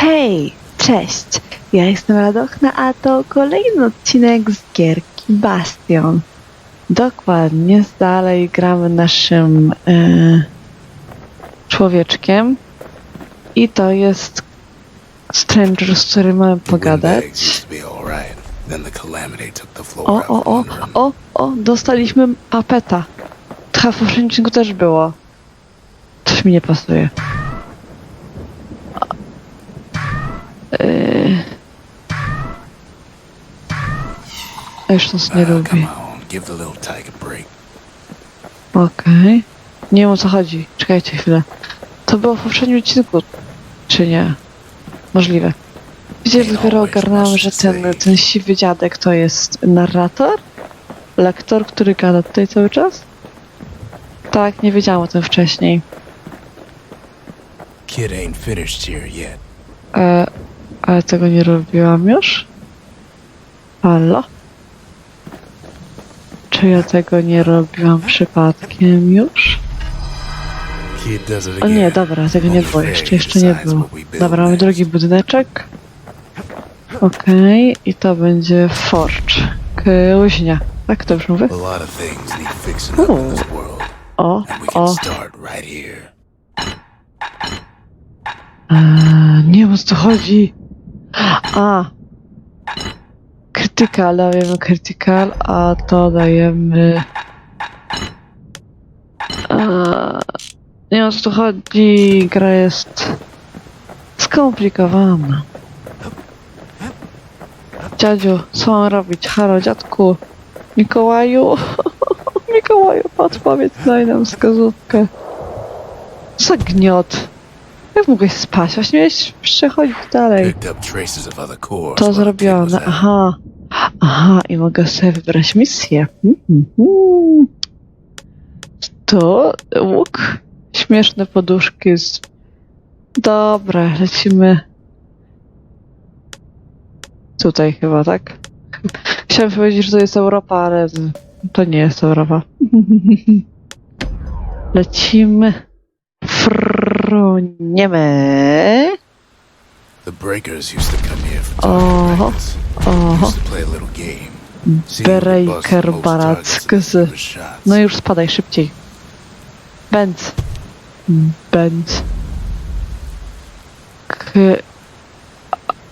Hej, cześć! Ja jestem Radochna, a to kolejny odcinek z gierki Bastion. Dokładnie, dalej gramy naszym e, człowieczkiem i to jest Stranger, z którym mamy pogadać. O, o, o, o, o, dostaliśmy papeta. Trochę w też było. Coś mi nie pasuje. Już nas nie Ah, lubi. Okej. Nie wiem o co chodzi. Czekajcie chwilę. To było w poprzednim odcinku, czy nie? Możliwe. Widzicie, dopiero ogarnąłem, że ten, ten siwy dziadek to jest narrator? Lektor, który gada tutaj cały czas? Tak, nie wiedziałam o tym wcześniej. Kid ain't finished here yet. E, ale tego nie robiłam już? Halo? Czy ja tego nie robiłam przypadkiem już? O nie, dobra, tego nie było jeszcze, jeszcze nie było. Dobra, mamy drugi budyneczek. Okej, i to będzie Forge. Kuźnia. Tak mówię? In this world, O, o. Eee, nie wiem o co chodzi. A. Critical, dajemy critical, a to dajemy... Eee, nie wiem o co tu chodzi. Gra jest skomplikowana. Dziadziu, co mam robić? Halo, dziadku. Mikołaju. Mikołaju, podpowiedz, daj nam wskazówkę. Co gniot? Jak mogłeś spać? Właśnie miałeś przechodzić dalej. To zrobione. Aha. Aha, i mogę sobie wybrać misję. Mhm. To łuk. Śmieszne poduszki z... Dobra, lecimy. Tutaj chyba, tak? Chciałem powiedzieć, że to jest Europa, ale to nie jest Europa. Lecimy. Fruniemy. The breakers used to come here from Oh. time to time. Oho. Used to play a little game. Breaker the most targets Baracks. and fewest shots. No już spadaj szybciej. Benz. Mm, Benz. K...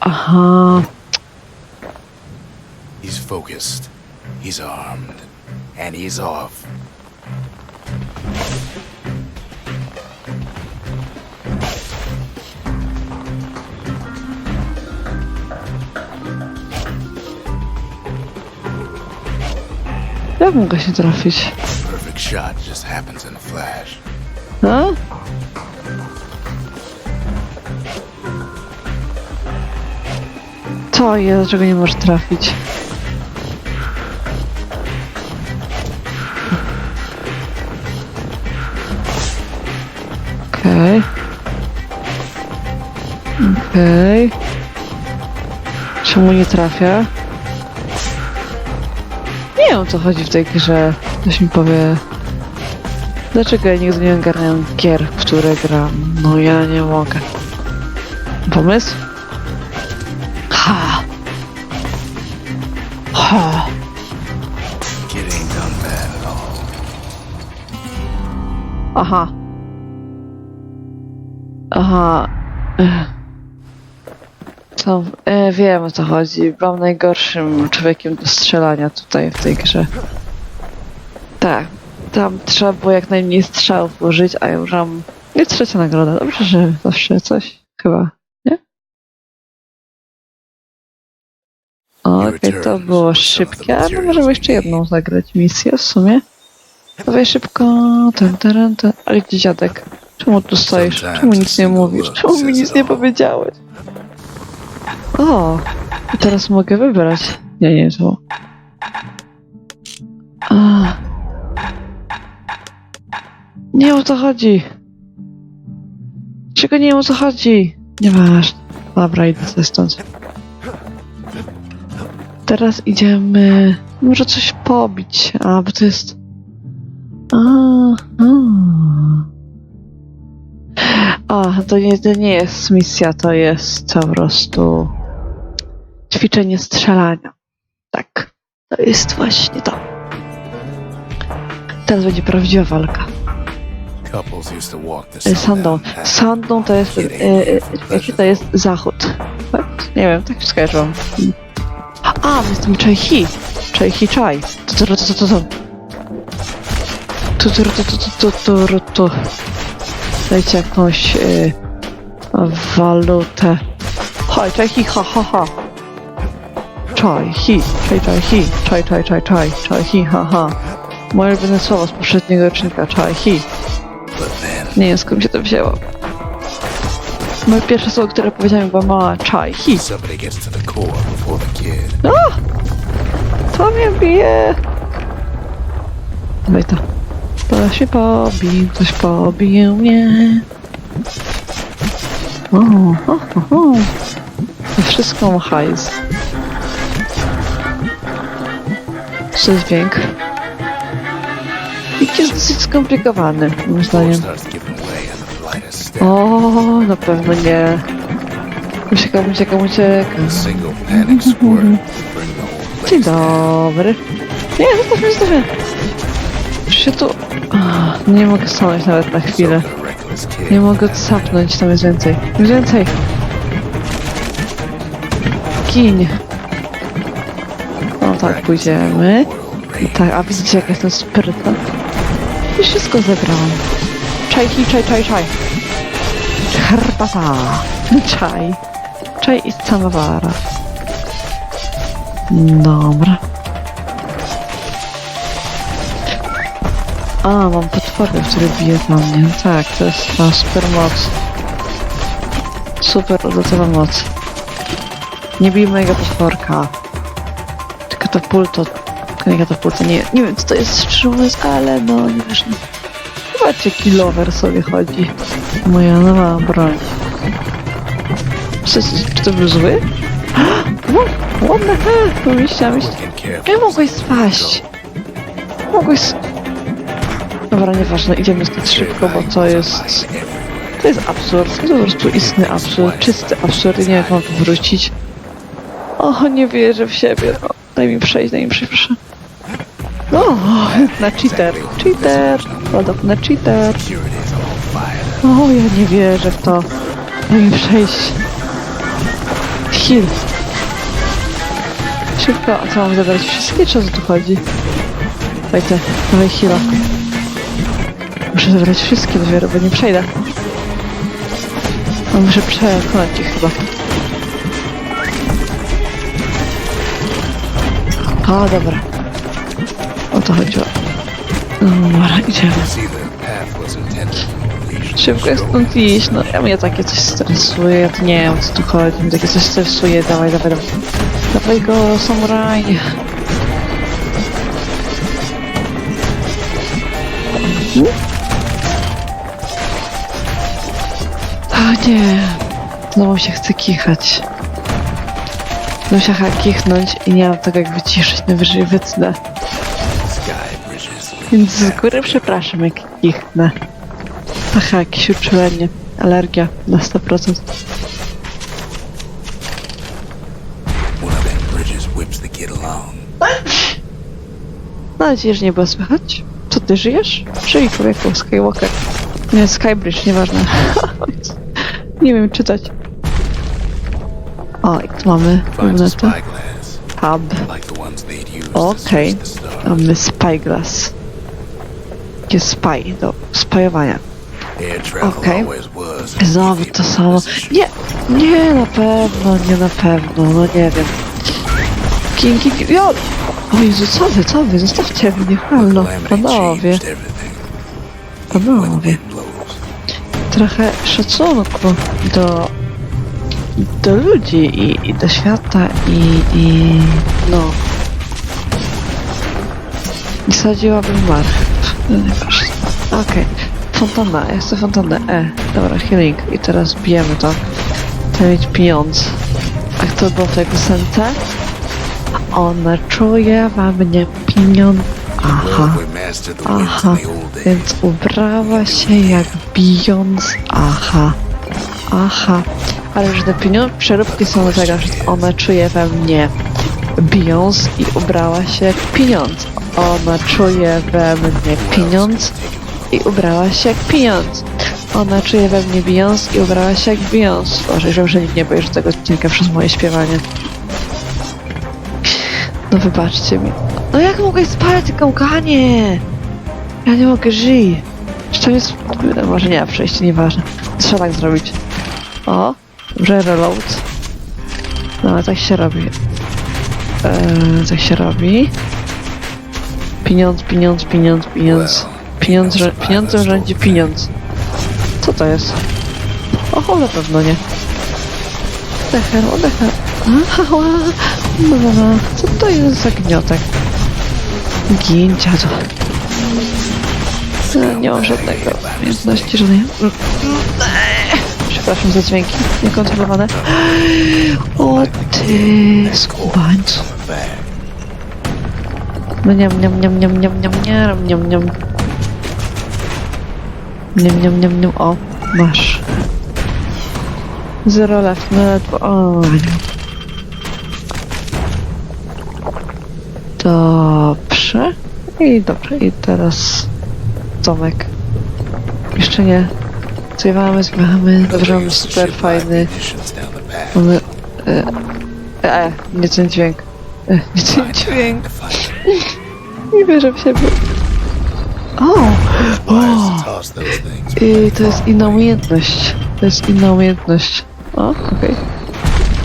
Aha. He's focused. He's armed. And he's off. Jak mogę się trafić? Perfect shot just happens in a flash. No? Co jest? Dlaczego nie możesz trafić? Okej. Okej. Czemu nie trafia? Wiem o co chodzi w tej grze. Ktoś mi powie. Dlaczego ja nigdy nie ogarniam gier, w które gram? No ja nie mogę. Pomysł? Ha! Ha! Aha. Aha. Co? E, wiem o co chodzi. Byłam najgorszym człowiekiem do strzelania tutaj w tej grze. Tak. Tam trzeba było jak najmniej strzałów użyć, a ja już mam... Nie trzecia nagroda. Dobrze, że zawsze coś. Chyba. Nie? Okej, to było szybkie, ale możemy jeszcze jedną zagrać misję w sumie. Dawaj szybko, ten, ten, ten. Ale gdzie dziadek? Czemu tu stoisz? Czemu nic nie mówisz? Czemu mi nic nie powiedziałeś? O, teraz mogę wybrać. Nie, nie, to. A. Nie o co chodzi. Czego nie o co chodzi? Nieważne. Dobra, idę sobie stąd. Teraz idziemy. Może coś pobić. A, bo to jest. A, a. A, to nie, to nie jest misja, to jest po prostu ćwiczenie strzelania. Tak, to jest właśnie to. Teraz będzie prawdziwa walka. The E, Sandą. Sandą to jest. E, e, jaki to jest zachód? Nie wiem, tak skojarzyłam. A, jestem Chai Hi. Chai Hi Chai. Tu, tu, tu, tu, tu. Tu, tu, tu, tu, tu, tu, tu, tu. Dajcie jakąś e, walutę. Chai, Chai Hi, ha, ha, ha. Chai Hi, Chai, Chai Hi, Chai, Chai, Chai, Chai, Chai Hi, ha, ha. Moje ulubione słowo z poprzedniego rocznika, Chai Hi. Nie wiem skąd się to wzięło. Moje pierwsze słowo, które powiedziałem, była mała czaj. Hi. kid. To mnie bije. Dawaj to. Ktoś się pobił, ktoś pobił mnie. O, o, o, o. To wszystko ma hajs. Co jest dźwięk? Dźwięk jest dosyć skomplikowany, moim zdaniem. O, na pewno nie. Uciekam, uciekam, uciekam. Dzień dobry. Nie, zostaw mnie, zostaw mnie. Już się tu... Nie mogę stanąć nawet na chwilę. Nie mogę odsapnąć, tam jest więcej. Więcej. Gin. No tak, pójdziemy. I tak, a widzicie jak jestem sprytna? Już wszystko zebrałam. Czaj, hi, czaj, czaj, czaj. Herbata. Czaj. Czaj i samowara. Dobra. A, mam potworkę, który bije na mnie. Tak, to jest ta super moc. Super odlotowa moc. Nie bij mojego potworka. Katapulto. Nie katapulto, nie, nie wiem co to jest szczerze mówiąc, ale no nieważne. Zobaczcie, kilower sobie chodzi. Moja nowa broń. Czy, to był zły? What the hell? Pomyślałem, careful. jak mogłeś spaść? Mogłeś... Dobra, nieważne, idziemy stąd szybko, bo to jest... To jest absurd, to po prostu istny absurd, czysty absurd i nie wiem jak mam wrócić. O, nie wierzę w siebie, no. Daj mi przejść, daj mi przejść, proszę. O, na cheater, cheater, podobny cheater. O, ja nie wierzę w to. Daj mi przejść. Heal. Szybko, a co mam zabrać wszystkie, czy o co tu chodzi? Daj te, dawaj heala. Muszę zabrać wszystkie dopiero, bo nie przejdę. No, muszę przekonać ich chyba. O, dobra. O to chodziło. Dobra, idziemy. Szybko jest stąd iść, no ja mnie takie coś stresuje, ja nie wiem o co tu chodzi, mnie takie coś stresuje, dawaj, dawaj, dawaj. Dawaj go, samuraj. O nie, znowu się chce kichać. Chyba kichnąć i nie mam tego jak wyciszyć, najwyżej bridges. Więc z góry przepraszam jak kichnę. Aha, jakieś uczulenie. Alergia na 100%. One of them bridges whips the kid along. Mam nadzieję, że nie było słychać. Co ty żyjesz? Żyj człowieku, Skywalker. Nie, Skybridge, nieważne. nie wiem czytać. O, i tu mamy spyglass, Tab. Okej. stars. Mamy Spyglass. Jakie spy, do spajowania. Okej. an Znowu to samo. Nie, nie na pewno, nie na pewno, no nie wiem. King, king, jo! O Jezu, co wy, co wy, zostawcie mnie, halo, panowie, panowie. Trochę szacunku do, do ludzi i, i do świata i, i no. I sadziłabym marchew, no. Okej, fontana, ja chcę fontannę, e, dobra, healing i teraz bijemy to. Chcę mieć pieniądze. A kto był w tej piosence? Ona czuje we mnie pieniądz. Aha. Aha, więc ubrała się jak bijąc. Aha, aha. Ale że te przeróbki są tego, że ona czuje we mnie bijąc i ubrała się jak pieniądz. Ona czuje we mnie pieniądz i ubrała się jak pieniądz. Ona czuje we mnie bijąc i ubrała się jak bijąc. Boże, że nikt nie obejrzy tego odcinka przez moje śpiewanie. No wybaczcie mi. No jak mogę spać, gałganie? Ja nie mogę żyć. To jest... Może nie, przejście, nieważne. Trzeba tak zrobić. O, dobrze, reload. No, ale tak się robi. Eee, tak się robi. Pieniądz, pieniądz, pieniądz, pieniądz. Pieniądz, rze- pieniądzem rządzi pieniądz. Co to jest? O, na pewno nie. Odecher, odecher. Ała, no, no, no. Co to jest za gniotek? Gin, dziadu. E, Nie mam żadnego umiejętności, żadnej. Przepraszam za dźwięki niekontrolowane. O ty, skubańcu. Back. No niam, niam, niam, niam, niam, niam, niam, niam, niam. Niam, niam, niam, niam. O, masz. Zero left, no ledwo. O. Dobrze. I dobrze, i teraz domek. Jeszcze nie. Zjewamy, zbieramy. Dobrze, mamy super fajny. Mamy... E, e, nie ten dźwięk. E, nie ten dźwięk. Nie wierzę w siebie. O! things. I to jest inna umiejętność. To jest inna umiejętność. O, okej.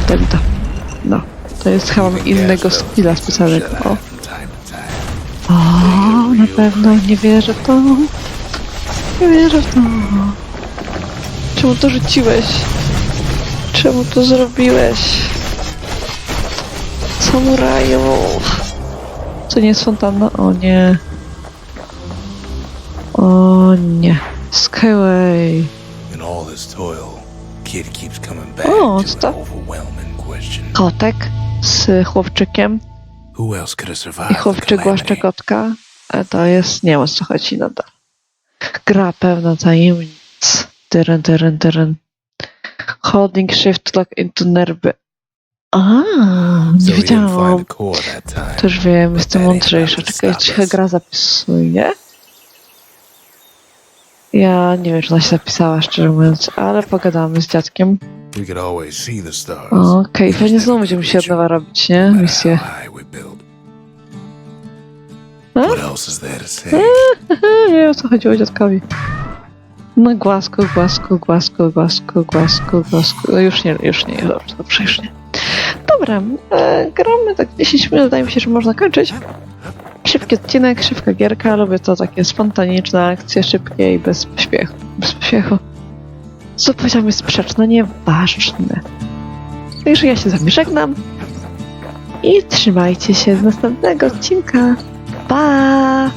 Okay. No. To jest chyba innego skilla specjalnego. O. O, na pewno nie wierzę w to. Nie wierzę w to. Czemu to rzuciłeś? Czemu to zrobiłeś? Samuraju. To nie jest fontanna? O nie. O nie. Skyway. In all this toil, kid keeps coming back Oh, to stop. an overwhelming question. Kotek z chłopczykiem Who else could have survived i chłopczyk głaszcze kotka. A to jest, nie wiem o co chodzi nadal. Gra pełna tajemnic dun, dun, dun, Holding shift lock into nerve. A, nie wiedziałam. To już wiem, jestem mądrzejsza. Czekaj, czy gra zapisuje? Ja nie wiem, czy ona się zapisała, szczerze mówiąc, ale pogadamy z dziadkiem. Okej, okay, pewnie znowu będziemy się od nowa robić, nie? Misję. No? Nie wiem, o co chodziło dziadkowi. No głasku, głasku, głasku, głasku, głasku, głasku. No już nie, już nie, dobrze, dobrze, już nie. Dobra, e, gramy tak 10 minut, wydaje mi się, że można kończyć. Szybki odcinek, szybka gierka, lubię to takie spontaniczne akcje, szybkie i bez pośpiechu. Bez pośpiechu. Co powiedziałam jest sprzeczne, nieważne. Także ja się z wami żegnam i trzymajcie się z następnego odcinka. Pa!